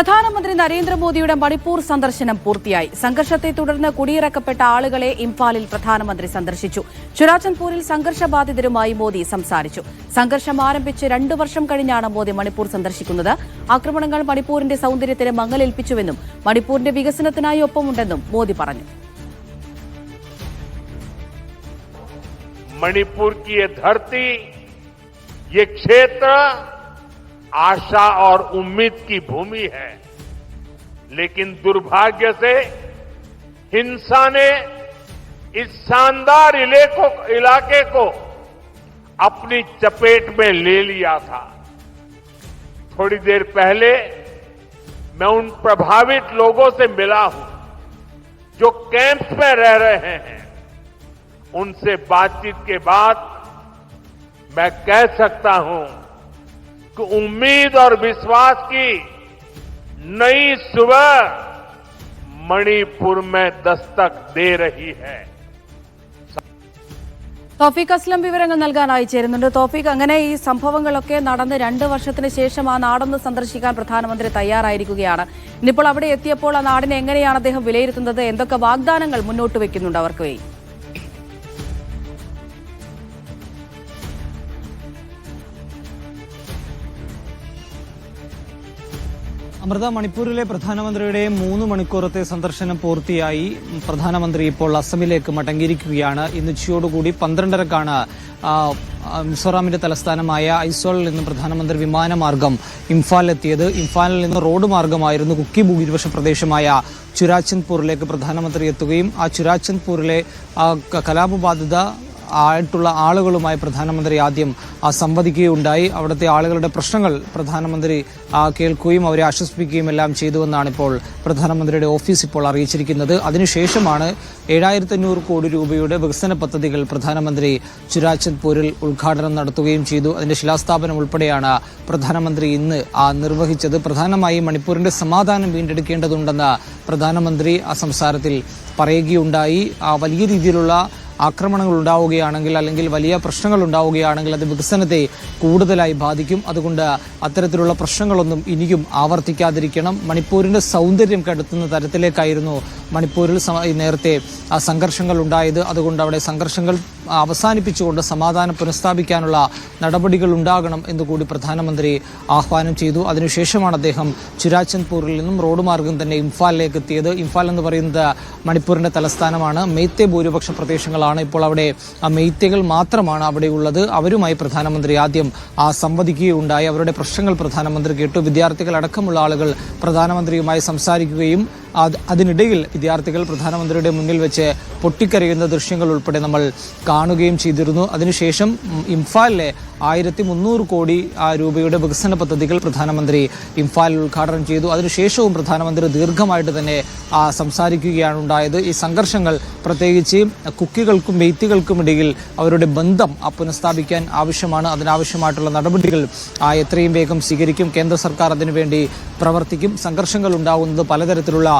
പ്രധാനമന്ത്രി നരേന്ദ്രമോദിയുടെ മണിപ്പൂർ സന്ദർശനം പൂർത്തിയായി. സംഘർഷത്തെ തുടർന്ന് കുടിയിറക്കപ്പെട്ട ആളുകളെ ഇംഫാലിൽ പ്രധാനമന്ത്രി സന്ദർശിച്ചു. ചുരാചന്ദ്പൂരിൽ സംഘർഷബാധിതരുമായി മോദി സംസാരിച്ചു. സംഘർഷം ആരംഭിച്ച് രണ്ടു വർഷം കഴിഞ്ഞാണ് മോദി മണിപ്പൂർ സന്ദർശിക്കുന്നത്. ആക്രമണങ്ങൾ മണിപ്പൂരിന്റെ സൌന്ദര്യത്തിന് മങ്ങലേൽപ്പിച്ചുവെന്നും മണിപ്പൂരിന്റെ വികസനത്തിനായി ഒപ്പമുണ്ടെന്നും മോദി പറഞ്ഞു. മണിപ്പൂർ ധർത്തി ക്ഷേത്ര आशा और उम्मीद की भूमि है। लेकिन दुर्भाग्य से हिंसा ने इस शानदार इलाके को अपनी चपेट में ले लिया था। थोड़ी देर पहले मैं उन प्रभावित लोगों से मिला हूँ, जो कैंप्स में रह रहे हैं। उनसे बातचीत के बाद मैं कह सकता हूँ उम्मीद और विश्वास की नई सुबह मणिपुर में दस्तक दे रही है തോഫീഖ് അസ്ലം വിവരങ്ങൾ നൽകാനായി ചേരുന്നുണ്ട് തോഫീഖ് അങ്ങനെ ഈ സംഭവങ്ങളൊക്കെ നടന്ന് രണ്ട് വർഷത്തിന് ശേഷം ആ നാടൊന്ന് സന്ദർശിക്കാൻ പ്രധാനമന്ത്രി തയ്യാറായിരിക്കുകയാണ് ഇന്നിപ്പോൾ അവിടെ എത്തിയപ്പോൾ ആ നാടിനെ എങ്ങനെയാണ് അദ്ദേഹം വിലയിരുത്തുന്നത് എന്തൊക്കെ വാഗ്ദാനങ്ങൾ മുന്നോട്ട് വെക്കുന്നുണ്ട് അവർക്ക് വേണ്ടി അമൃത മണിപ്പൂരിലെ പ്രധാനമന്ത്രിയുടെ മൂന്ന് മണിക്കൂറത്തെ സന്ദർശനം പൂർത്തിയായി. പ്രധാനമന്ത്രി ഇപ്പോൾ അസമിലേക്ക് മടങ്ങിയിരിക്കുകയാണ്. ഇന്ന് ഉച്ചയോടുകൂടി പന്ത്രണ്ടരക്കാണ് മിസോറാമിന്റെ തലസ്ഥാനമായ ഐസോളിൽ നിന്ന് പ്രധാനമന്ത്രി വിമാനമാർഗം ഇംഫാലിലെത്തിയത് ഇംഫാലിൽ നിന്ന് റോഡ് മാർഗമായിരുന്നു കുക്കി ഭൂരിപക്ഷ പ്രദേശമായ ചുരാചന്ദ്പൂരിലേക്ക് പ്രധാനമന്ത്രി എത്തുകയും ആ ചുരാചന്ദ്പൂരിലെ ആ, കലാപബാധിത ആയിട്ടുള്ള ആളുകളുമായി പ്രധാനമന്ത്രി ആദ്യം സംവദിക്കുകയുണ്ടായി. അവിടുത്തെ ആളുകളുടെ പ്രശ്നങ്ങൾ പ്രധാനമന്ത്രി കേൾക്കുകയും അവരെ ആശ്വസിപ്പിക്കുകയും എല്ലാം ചെയ്തുവെന്നാണ് ഇപ്പോൾ പ്രധാനമന്ത്രിയുടെ ഓഫീസ് ഇപ്പോൾ അറിയിച്ചിരിക്കുന്നത്. അതിനുശേഷമാണ് ഏഴായിരത്തി അഞ്ഞൂറ് കോടി രൂപയുടെ വികസന പദ്ധതികൾ പ്രധാനമന്ത്രി ചുരാചന്ദ്പൂരിൽ ഉദ്ഘാടനം നടത്തുകയും ചെയ്തു. അതിന്റെ ശിലാസ്ഥാപനം ഉൾപ്പെടെയാണ് പ്രധാനമന്ത്രി ഇന്ന് നിർവഹിച്ചത്. പ്രധാനമായും മണിപ്പൂരിന്റെ സമാധാനം വീണ്ടെടുക്കേണ്ടതുണ്ടെന്ന് പ്രധാനമന്ത്രി ആ സംസാരത്തിൽ പറയുകയുണ്ടായി. വലിയ രീതിയിലുള്ള ആക്രമണങ്ങൾ ഉണ്ടാവുകയാണെങ്കിൽ അല്ലെങ്കിൽ വലിയ പ്രശ്നങ്ങൾ ഉണ്ടാവുകയാണെങ്കിൽ അത് വികസനത്തെ കൂടുതലായി ബാധിക്കും. അതുകൊണ്ട് അത്തരത്തിലുള്ള പ്രശ്നങ്ങളൊന്നും ഇനിയും ആവർത്തിക്കാതിരിക്കണം. മണിപ്പൂരിന്റെ സൗന്ദര്യം കെടുത്തുന്ന തരത്തിലേക്കായിരുന്നു മണിപ്പൂരിൽ നേരത്തെ സംഘർഷങ്ങൾ ഉണ്ടായത്. അതുകൊണ്ട് അവിടെ സംഘർഷങ്ങൾ അവസാനിപ്പിച്ചുകൊണ്ട് സമാധാനം പുനഃസ്ഥാപിക്കാനുള്ള നടപടികൾ ഉണ്ടാകണം എന്നുകൂടി പ്രധാനമന്ത്രി ആഹ്വാനം ചെയ്തു. അതിനുശേഷമാണ് അദ്ദേഹം ചുരാചന്ദ്പൂരിൽ നിന്നും റോഡ് മാർഗം തന്നെ ഇംഫാലിലേക്ക് എത്തിയത്. ഇംഫാൽ എന്ന് പറയുന്നത് മണിപ്പൂരിന്റെ തലസ്ഥാനമാണ്. മെയ്ത്തെ ഭൂരിപക്ഷ പ്രദേശങ്ങളാണ് ഇപ്പോൾ അവിടെ മെയ്ത്തകൾ മാത്രമാണ് അവിടെ ഉള്ളത്. അവരുമായി പ്രധാനമന്ത്രി ആദ്യം സംവദിക്കുകയുണ്ടായി. അവരുടെ പ്രശ്നങ്ങൾ പ്രധാനമന്ത്രി കേട്ടു. വിദ്യാർത്ഥികൾ അടക്കമുള്ള ആളുകൾ പ്രധാനമന്ത്രിയുമായി സംസാരിക്കുകയും അതിനിടയിൽ വിദ്യാർത്ഥികൾ പ്രധാനമന്ത്രിയുടെ മുന്നിൽ വെച്ച് പൊട്ടിക്കരയുന്ന ദൃശ്യങ്ങൾ ഉൾപ്പെടെ നമ്മൾ കാണുകയും ചെയ്തിരുന്നു. അതിനുശേഷം ഇംഫാലിലെ ആയിരത്തി മുന്നൂറ് കോടി രൂപയുടെ വികസന പദ്ധതികൾ പ്രധാനമന്ത്രി ഇംഫാലിൽ ഉദ്ഘാടനം ചെയ്തു. അതിനുശേഷവും പ്രധാനമന്ത്രി ദീർഘമായിട്ട് തന്നെ സംസാരിക്കുകയാണ് ഉണ്ടായത്. ഈ സംഘർഷങ്ങൾ പ്രത്യേകിച്ച് കുക്കികൾക്കും മെയ്ത്തികൾക്കും ഇടയിൽ അവരുടെ ബന്ധം പുനഃസ്ഥാപിക്കാൻ ആവശ്യമാണ്. അതിനാവശ്യമായിട്ടുള്ള നടപടികൾ എത്രയും വേഗം സ്വീകരിക്കും. കേന്ദ്ര സർക്കാർ അതിനുവേണ്ടി പ്രവർത്തിക്കും. സംഘർഷങ്ങൾ ഉണ്ടാകുന്നത് പലതരത്തിലുള്ള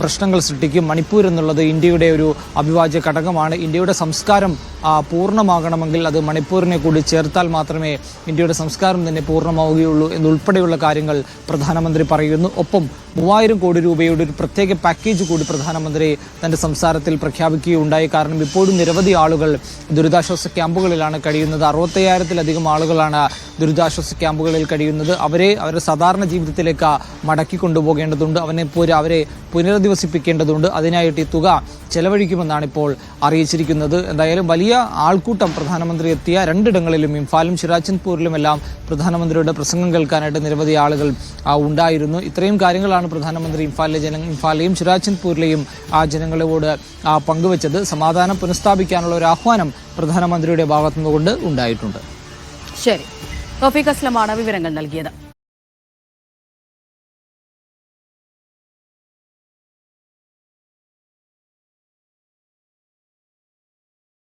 പ്രശ്നങ്ങൾ സൃഷ്ടിക്കും. മണിപ്പൂർ എന്നുള്ളത് ഇന്ത്യയുടെ ഒരു അവിഭാജ്യ ഘടകമാണ്. ഇന്ത്യയുടെ സംസ്കാരം പൂർണമാകണമെങ്കിൽ അത് മണിപ്പൂരിനെ കൂടി ചേർത്താൽ മാത്രമേ ഇന്ത്യയുടെ സംസ്കാരം തന്നെ പൂർണമാവുകയുള്ളൂ എന്നുൾപ്പെടെയുള്ള കാര്യങ്ങൾ പ്രധാനമന്ത്രി പറയുന്നു. ഒപ്പം മൂവായിരം കോടി രൂപയുടെ ഒരു പ്രത്യേക പാക്കേജ് കൂടി പ്രധാനമന്ത്രി തന്റെ സംസാരത്തിൽ പ്രഖ്യാപിക്കുകയുണ്ടായി. കാരണം ഇപ്പോഴും നിരവധി ആളുകൾ ദുരിതാശ്വാസ ക്യാമ്പുകളിലാണ് കഴിയുന്നത്. അറുപത്തയ്യായിരത്തിലധികം ആളുകളാണ് ദുരിതാശ്വാസ ക്യാമ്പുകളിൽ കഴിയുന്നത്. അവരെ അവരുടെ സാധാരണ ജീവിതത്തിലേക്ക് മടക്കി കൊണ്ടുപോകേണ്ടതുണ്ട്. അവനെ അവരെ പുനരധിവസിപ്പിക്കേണ്ടതുണ്ട് അതിനായിട്ട് ഈ തുക ചെലവഴിക്കുമെന്നാണ് ഇപ്പോൾ അറിയിച്ചിരിക്കുന്നത്. എന്തായാലും വലിയ ആൾക്കൂട്ടം പ്രധാനമന്ത്രി എത്തിയ രണ്ടിടങ്ങളിലും ഇംഫാലും ചിറാചന്ദ്പൂരിലുമെല്ലാം പ്രധാനമന്ത്രിയുടെ പ്രസംഗം കേൾക്കാനായിട്ട് നിരവധി ആളുകൾ ഉണ്ടായിരുന്നു. ഇത്രയും കാര്യങ്ങളാണ് പ്രധാനമന്ത്രി ഇംഫാലിലെ ജന ഇംഫാലിലെയും ശിരാജൻപൂരിലെയും ആ ജനങ്ങളോട് പങ്കുവച്ചത്. സമാധാനം പുനഃസ്ഥാപിക്കാനുള്ള ഒരു ആഹ്വാനം പ്രധാനമന്ത്രിയുടെ ഭാഗത്തുനിന്നുകൊണ്ട് ഉണ്ടായിട്ടുണ്ട്. ശരി. തോഫിക് അസ്ലമാണ് വിവരങ്ങൾ നൽകിയത്.